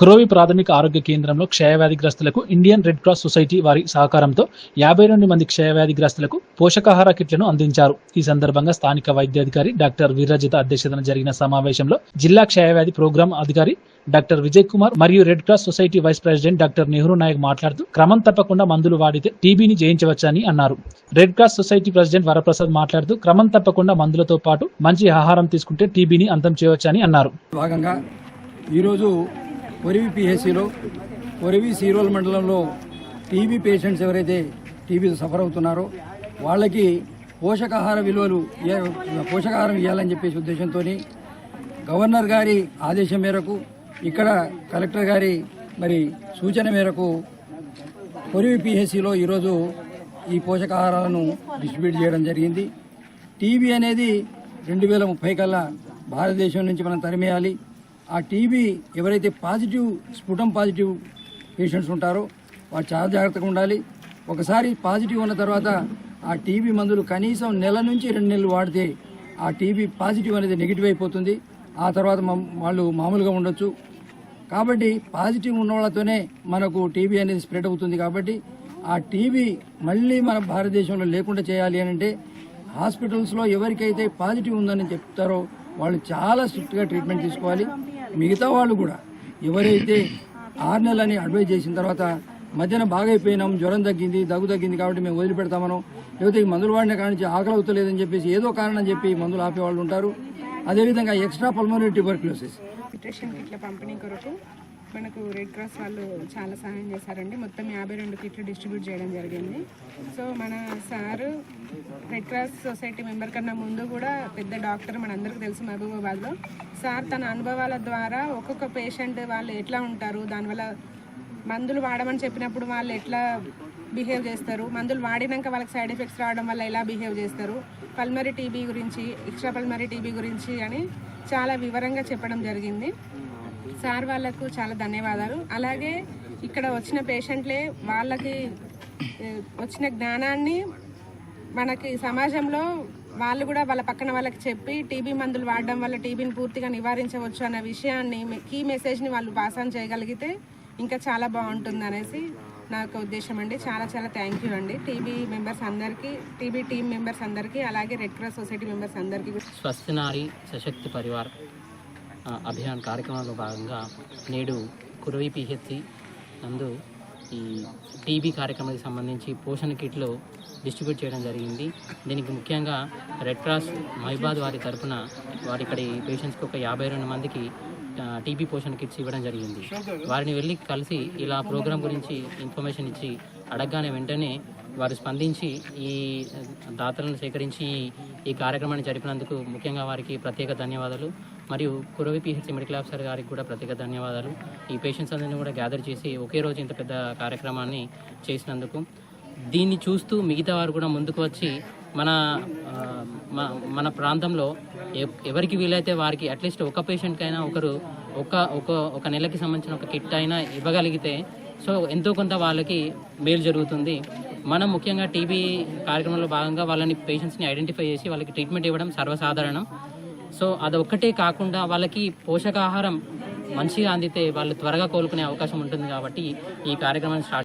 క్రోవి ప్రాథమిక ఆరోగ్య కేంద్రంలో క్షయవ్యాధిగ్రస్తులకు ఇండియన్ రెడ్ క్రాస్ సొసైటీ వారి సహకారంతో యాభై రెండు మంది క్షయవ్యాధిగ్రస్తులకు పోషకాహార కిట్లను అందించారు. ఈ సందర్భంగా స్థానిక వైద్యాధికారి డాక్టర్ వీరజిత అధ్యక్షతన జరిగిన సమావేశంలో జిల్లా క్షయవ్యాధి ప్రోగ్రాం అధికారి డాక్టర్ విజయ్ కుమార్ మరియు Red Cross Society vice president doctor Nehru Nayak మాట్లాడుతూ క్రమం తప్పకుండా మందులు వాడితే టీబీని జయించవచ్చని అన్నారు. Red Cross Society president Varaprasad మాట్లాడుతూ క్రమం తప్పకుండా మందులతో పాటు మంచి ఆహారం తీసుకుంటే టీబీని అంతం చేయవచ్చని అన్నారు. భాగంగా ఈరోజు ఒరివి పిహెసిలో ఒరివి సీరోల్ మండలంలో టీబీ పేషెంట్స్ ఎవరైతే టీబీతో సఫర్ అవుతున్నారో వాళ్ళకి పోషకాహార విలువలు పోషకాహారం ఇవ్వాలని చెప్పేసి ఉద్దేశంతో గవర్నర్ గారి ఆదేశం మేరకు ఇక్కడ కలెక్టర్ గారి మరి సూచన మేరకు పొరివి పిహెసిలో ఈరోజు ఈ పోషకాహారాలను డిస్ట్రిబ్యూట్ చేయడం జరిగింది. టీబీ అనేది రెండు వేల ముప్పై కల్లా భారతదేశం నుంచి మనం తరిమేయాలి. ఆ టీబీ ఎవరైతే పాజిటివ్ స్ఫుటం పాజిటివ్ పేషెంట్స్ ఉంటారో వాళ్ళు చాలా జాగ్రత్తగా ఉండాలి. ఒకసారి పాజిటివ్ ఉన్న తర్వాత ఆ టీబీ మందులు కనీసం నెల నుంచి రెండు నెలలు వాడితే ఆ టీబీ పాజిటివ్ అనేది నెగిటివ్ అయిపోతుంది. ఆ తర్వాత వాళ్ళు మామూలుగా ఉండొచ్చు. కాబట్టి పాజిటివ్ ఉన్న వాళ్ళతోనే మనకు టీబీ అనేది స్ప్రెడ్ అవుతుంది కాబట్టి ఆ టీబీ మళ్ళీ మన భారతదేశంలో లేకుండా చేయాలి అని అంటే హాస్పిటల్స్లో ఎవరికైతే పాజిటివ్ ఉందని చెప్తారో వాళ్ళు చాలా స్ట్రిక్ట్గా ట్రీట్మెంట్ తీసుకోవాలి. మిగతా వాళ్ళు కూడా ఎవరైతే ఆరు నెలలని అడ్వైజ్ చేసిన తర్వాత మధ్యాహ్నం బాగా అయిపోయినాం జ్వరం తగ్గింది దగ్గు తగ్గింది కాబట్టి మేము వదిలిపెడతామనో లేకపోతే ఈ మందులు వాడిన కాడి నుంచి ఆకలి అవుతలేదని చెప్పేసి ఏదో కారణం చెప్పి మందులు ఆపేవాళ్ళు ఉంటారు. అదేవిధంగా ఎక్స్ట్రా పల్మోనరీ ట్యూబర్క్లోసిస్ న్యూట్రిషన్ కిట్ల పంపిణీ కొరకు మనకు రెడ్ క్రాస్ వాళ్ళు చాలా సహాయం చేశారండి. మొత్తం యాభై రెండు కిట్లు డిస్ట్రిబ్యూట్ చేయడం జరిగింది. సో మన sir Red Cross Society member కన్నా ముందు కూడా పెద్ద డాక్టర్ మనందరికీ తెలుసు మహబూబాబాద్లో. సార్ తన అనుభవాల ద్వారా ఒక్కొక్క పేషెంట్ వాళ్ళు ఎట్లా ఉంటారు దానివల్ల మందులు వాడమని చెప్పినప్పుడు వాళ్ళు ఎట్లా బిహేవ్ చేస్తారు మందులు వాడినాక వాళ్ళకి సైడ్ ఎఫెక్ట్స్ రావడం వల్ల ఎలా బిహేవ్ చేస్తారు పల్మరీ టీబీ గురించి ఎక్స్ట్రా పల్మరీ టీబీ గురించి అని చాలా వివరంగా చెప్పడం జరిగింది. సార్ వాళ్ళకు చాలా ధన్యవాదాలు. అలాగే ఇక్కడ వచ్చిన పేషెంట్లే వాళ్ళకి వచ్చిన జ్ఞానాన్ని మనకి సమాజంలో వాళ్ళు కూడా వాళ్ళ పక్కన వాళ్ళకి చెప్పి టీబీ మందులు వాడడం వల్ల టీబీని పూర్తిగా నివారించవచ్చు అన్న విషయాన్ని కీ మెసేజ్ని వాళ్ళు పాస్ ఆన్ చేయగలిగితే ఇంకా చాలా బాగుంటుంది అనేసి నాకు ఉద్దేశం అండి. చాలా చాలా థ్యాంక్ యూ అండి. టీబీ మెంబర్స్ అందరికీ టీబీ టీమ్ మెంబర్స్ అందరికీ అలాగే రెడ్ క్రాస్ సొసైటీ మెంబర్స్ అందరికీ కూడా. స్వస్థ నారి సశక్తి పరివార్ అభియాన్ కార్యక్రమంలో భాగంగా నేడు కురవి పిహెచ్సి నందు ఈ టీబీ కార్యక్రమానికి సంబంధించి పోషణ కిట్లు డిస్ట్రిబ్యూట్ చేయడం జరిగింది. దీనికి ముఖ్యంగా రెడ్ క్రాస్ మహిబాద్ వారి తరఫున వారి ఇక్కడి పేషెంట్స్కి ఒక యాభై రెండు మందికి టీబీ పోషణ కిట్స్ ఇవ్వడం జరిగింది. వారిని వెళ్ళి కలిసి ఇలా ప్రోగ్రాం గురించి ఇన్ఫర్మేషన్ ఇచ్చి అడగగానే వెంటనే వారు స్పందించి ఈ దాతలను సేకరించి ఈ కార్యక్రమాన్ని జరిపినందుకు ముఖ్యంగా వారికి ప్రత్యేక ధన్యవాదాలు. మరియు కురవి పిహెచ్సి మెడికల్ ఆఫీసర్ గారికి కూడా ప్రత్యేక ధన్యవాదాలు. ఈ పేషెంట్స్ అందరినీ కూడా గ్యాదర్ చేసి ఒకే రోజు ఇంత పెద్ద కార్యక్రమాన్ని చేసినందుకు. దీన్ని చూస్తూ మిగతా వారు కూడా ముందుకు వచ్చి మన మన ప్రాంతంలో ఎవరికి వీలైతే వారికి అట్లీస్ట్ ఒక పేషెంట్కైనా ఒకరు ఒక ఒక ఒక నెలకి సంబంధించిన ఒక కిట్ అయినా ఇవ్వగలిగితే సో ఎంతో కొంత వాళ్ళకి మేలు జరుగుతుంది. మనం ముఖ్యంగా టీబీ కార్యక్రమంలో భాగంగా వాళ్ళని పేషెంట్స్ని ఐడెంటిఫై చేసి వాళ్ళకి ట్రీట్మెంట్ ఇవ్వడం సర్వసాధారణం. సో అదొక్కటే కాకుండా వాళ్ళకి పోషకాహారం మంచిగా అందితే వాళ్ళు త్వరగా కోలుకునే అవకాశం ఉంటుంది కాబట్టి ఈ కార్యక్రమాన్ని స్టార్ట్